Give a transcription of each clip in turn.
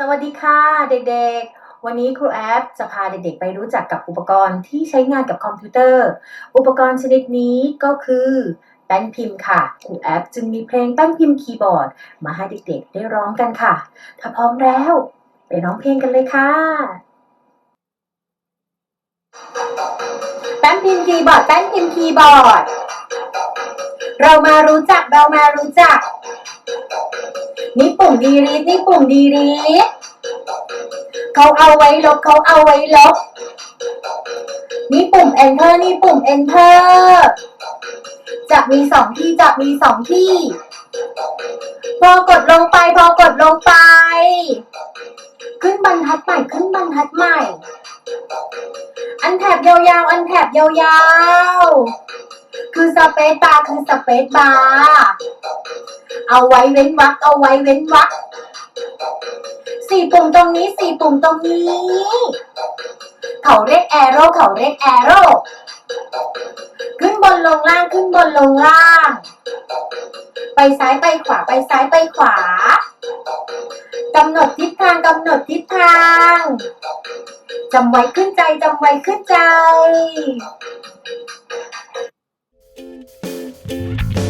สวัสดีค่ะเด็กๆ วันนี้ครูแอปจะพาเด็กๆ ไปรู้จักกับอุปกรณ์ที่ใช้งานกับคอมพิวเตอร์ อุปกรณ์ชนิดนี้ก็คือแป้นพิมพ์ค่ะ ครูแอปจึงมีเพลงแป้นพิมพ์คีย์บอร์ด มาให้เด็กๆ ได้ร้องกันค่ะ ถ้าพร้อมแล้ว ไปร้องเพลงกันเลยค่ะ แป้นพิมพ์คีย์บอร์ด แป้นพิมพ์คีย์บอร์ด เรามารู้จักเรามารู้จัก นี่ปุ่มดีรีนี่ปุ่มดีรีเขาเอาไว้ลบเขาเอาไว้ลบ นี่ปุ่ม enter นี่ปุ่ม enter จะมีสองที่จะมีสองที่ พอกดลงไปพอกดลงไป ขึ้นบรรทัดใหม่ขึ้นบรรทัดใหม่ อันแถบยาวๆ อันแถบยาวๆ คือสเปซบาร์คือสเปซบาร์เอาไว้เว้นวักเอาไว้เว้นวักสี่ปุ่มตรงนี้สี่ปุ่มตรงนี้ เขาเรียกแอโร่เขาเรียกแอโร่ขึ้นบนลงล่างขึ้นบนลงล่าง ไปซ้ายไปขวาไปซ้ายไปขวากำหนดทิศทางกำหนดทิศทางจำไว้ขึ้นใจจำไว้ขึ้นใจ Thank you.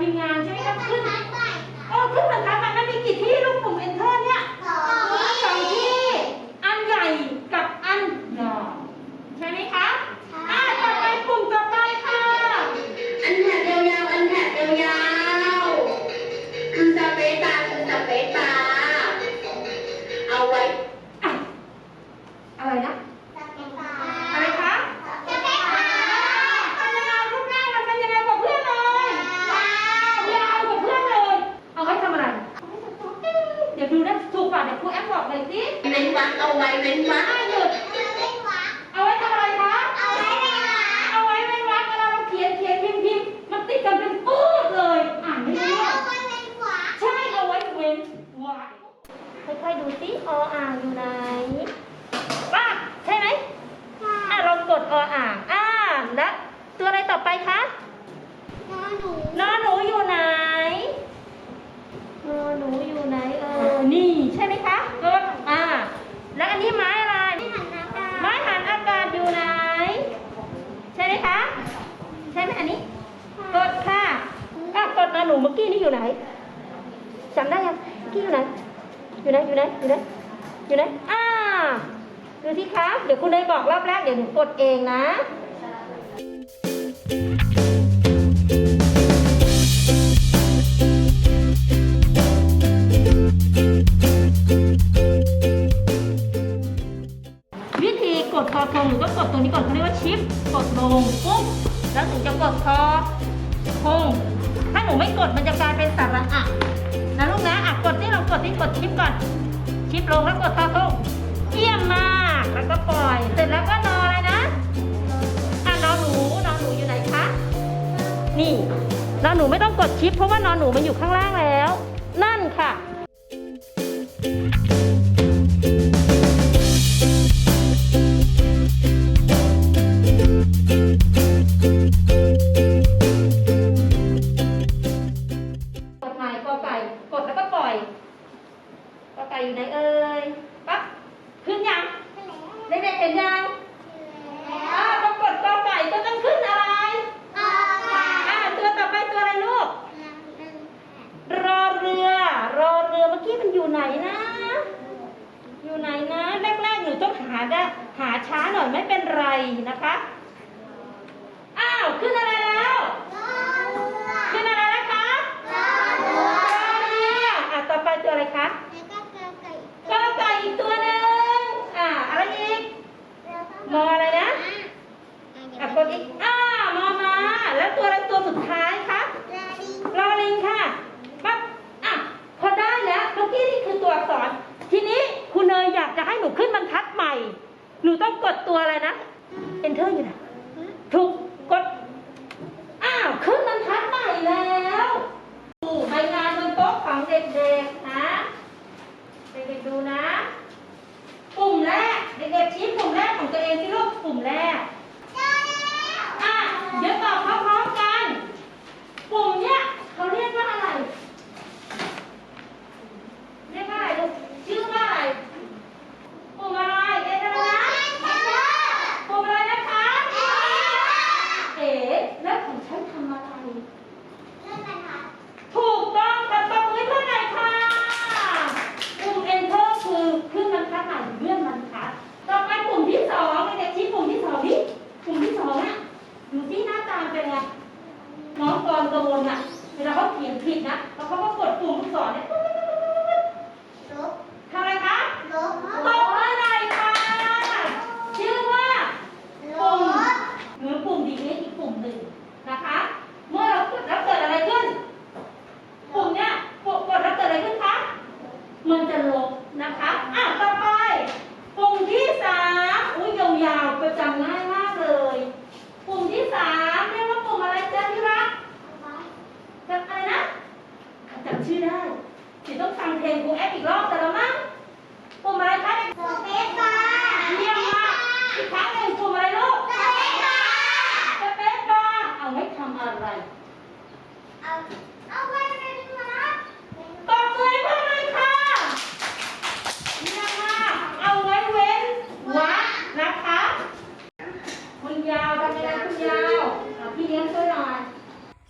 ทีมงานใช่ไวยกันขึ้น จำได้ยังเมื่อกี้อยู่ไหนอยู่ไหนอยู่ไหนอยู่ไหนอยู่ไหนอ่าดูที่คะเดี๋ยวคุณเนยบอกรอบแรกเดี๋ยวหนูกดเองนะวิธีกดคอทงหนูก็กดตรงนี้ก่อนเขาเรียกว่าชิปกดลงปุ๊บแล้วถึงจะกดคอทงถ้าหนูไม่กดมันจะกลายเป็นสระอะ นะลูกนะอะกดที่เรากดที่กดชิปก่อน ชิปลงแล้วกดคอทงเยี่ยมมากแล้วก็ปล่อย เสร็จแล้วก็นอนอะไรนะอะนอนหนูนอนหนูอยู่ไหนคะ นี่นอนหนูไม่ต้องกดชิปเพราะว่านอนหนูมันอยู่ข้างล่างแล้ว นั่นค่ะ ได้หาช้าหน่อยไม่เป็นไรนะคะ อ้าว ขึ้นอะไรแล้วขึ้นอะไรแล้วคะรอเรืออะต่อไปตัวอะไรคะกอไก่อีกตัวหนึ่งอ่าอะไรอีกมออะไรนะอะกดอีกอ่ามอมา แล้วตัวอะไรตัวสุดท้ายคะ รอลิงค่ะ ปั๊บ อะ พอได้แล้วเมื่อกี้นี่คือตัวอักษร ทีนี้คุณเนยอยากจะให้หนูขึ้นบรรทัดใหม่ หนูต้องกดตัวอะไรนะ enter อยู่ไหนถูกกด อ้าวขึ้นบรรทัดใหม่แล้วดูใบงานบนโต๊ะของเด็กๆนะเด็กๆดูนะ ปุ่มแรก เด็กๆชี้ปุ่มแรกของตัวเองที่ลูกปุ่มแรก อะ เดี๋ยวตอบพร้อมๆกัน ปุ่มเนี้ยเขาเรียกว่าอะไร เรียกว่าอะไรลูก ชื่อว่าอะไร ปุ่มอะไรเอ็นอะไรนะปุ่มอะไรนะคะ เอ๋แล้วของฉันทำอะไร ถูกต้องค่ะตบมือเท่าไหร่ค่ะ ปุ่ม enter คือขึ้นบรรทัดใหม่เลื่อนบรรทัด ต่อไปปุ่มที่สองเด็กๆชี้ปุ่มที่สองนี่ปุ่มที่สองอะดูที่หน้าตาเป็นไง น้องกรโดนอะ เวลาเขาเขียนผิดนะแล้วเขาก็กดปุ่มลูกศรเนี่ยปุ๊บปุ๊บปุ๊บทำอะไรคะตบมือหน่อยค่ะ ชื่อว่า ปุ่มหรือปุ่มดีนี้อีกปุ่มหนึ่งนะคะ เมื่อเรากดแล้วเกิดอะไรขึ้น ปุ่มเนี้ยกดกดแล้วเกิดอะไรขึ้นคะ มันจะลบนะคะอะต่อไปปุ่มที่สามอุ้ยยาวๆประจำง่ายมากเลยปุ่มที่สามเรียกว่าปุ่มอะไรจ๊ะที่รักจำอะไรนะจำชื่อได้เดี๋ยวต้องฟังเพลงครูแอปอีกรอบแต่ละมั้งปุ่มอะไรคะเยี่ยมมากอีกครั้งหนึ่งปุ่มอะไรลูกสเปซบาร์เอาไว้ทำอะไรตบมือให้เพื่อนเลยค่ะเยี่ยมมากเอาไว้เว้นวรรคนะคะ คุณยาวทำไมนะคุณยาวเอาพี่เลี้ยงช่วยหน่อย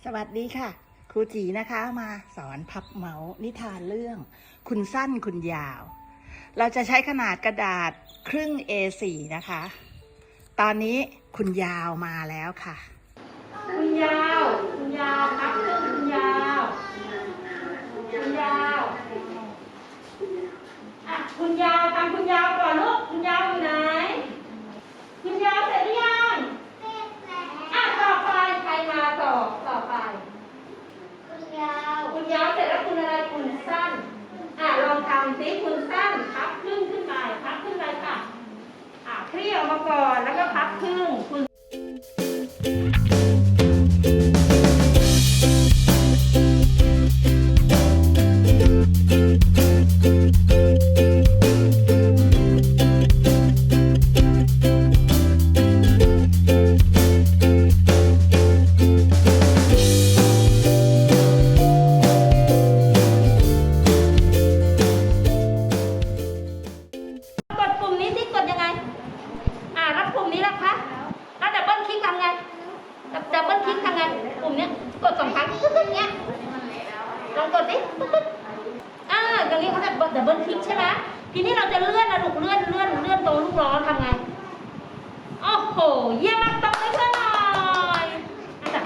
ส วัสดีค่ะ ครูจีนะคะมาสอนพับเมาส์นิทานเรื่อง คุณสั้นคุณยาว เราจะใช้ขนาดกระดาษครึ่ง A4 นะคะ ตอนนี้คุณยาวมาแล้วค่ะ คุณยาว คุณยาวครับเรื่องคุณยาว คุณยาวอะคุณยาวทำคุณยาวก่อนลูก คุณยาวอยู่ไหน คุณยาวเสร็จหรือยัง อะต่อไปใครมาต่อ ต่อไป คุณยาวเสร็จแล้วคุณอะไรคุณสั้น อะ สีคุณสั้นพับครึ่งขึ้นไปพับขึ้นไปค่ะอะเคลี่ยออกมาก่อนแล้วก็พับครึ่งคุณ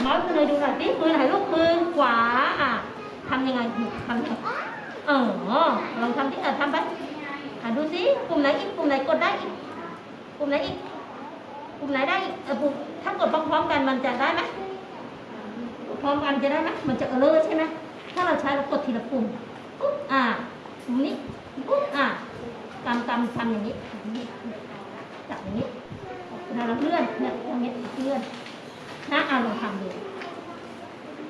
อะจับเมาส์มือเลยดูหน่อยสิมือไหนลูกมือขวาอะทำยังไงทำยังไงเออลองทำที่เออทำไปอะดูสิปุ่มไหนอีกปุ่มไหนกดได้อีกปุ่มไหนอีกปุ่มไหนได้อีกเออปุ่มถ้ากดพร้อมๆกันมันจะได้ไหมพร้อมกันจะได้ไหมมันจะเออเลอร์ใช่ไหมถ้าเราใช้เรากดทีละปุ่มปุ๊บอ่าปุ่มนี้ปุ๊บอ่ากำกำทำอย่างนี้จับอย่างนี้แล้วเราเลื่อนเนี่ยอย่างนี้เลื่อน นะอ่าลองทำดู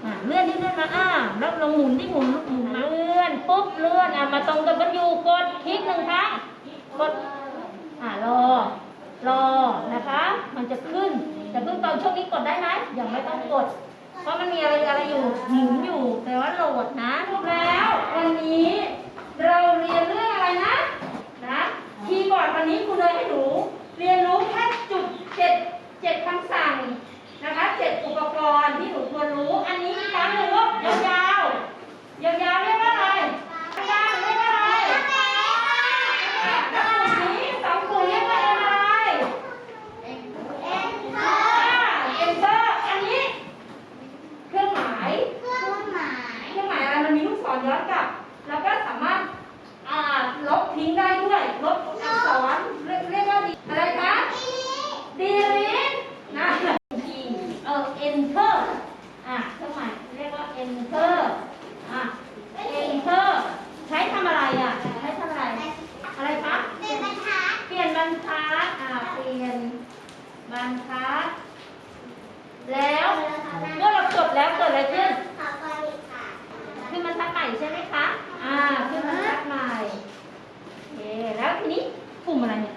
อ่าเลื่อนที่เลื่อนมาอ่าแล้วลองหมุนที่หมุนหมุนมาเลื่อนปุ๊บเลื่อนอ่ามาตรงกับมันอยู่กดคลิกหนึ่งครั้งกดอ่ารอรอนะคะ มันจะขึ้นแต่เพิ่งตอนช่วงนี้กดได้ไหมยังไม่ต้องกด เพราะมันมีอะไรอะไรอยู่หมุนอยู่แต่ว่าโหลดนะถูกแล้ว วันนี้เราเรียนเรื่องอะไรนะ นะคีย์บอร์ดวันนี้ครูเลยให้หนูเรียนรู้แค่จุดเจ็ดเจ็ดคำสั่งนะคะเจ็ดอุปกรณ์ที่หนูควรรู้ อันนี้อีกครั้งหนึ่งว่ายาวยาวยาวยาวๆเรียกว่าอะไรยาวๆเรียกว่าอะไรแล้วกลุ่มนี้สองกลุ่มเรียกว่าอะไร เอ็นเตอร์อันนี้ เครื่องหมาย เครื่องหมายอะไร มันมีลูกศร ย้อนกลับ แล้วก็สามารถอ่าลบทิ้งได้ด้วย ลบอักษรเรียกเรียกว่าดีอะไรคะดีลิทนะ E เออ enter อะเครื่องหมายเรียกว่า enter อะ enter ใช้ทำอะไรอะ ใช้ทำอะไร อะไรคะเปลี่ยนบรรทัดเปลี่ยนบรรทัดอ่าเปลี่ยนบรรทัดแล้วเมื่อเรากดแล้วเกิดอะไรขึ้นบรรทัดใหม่ใช่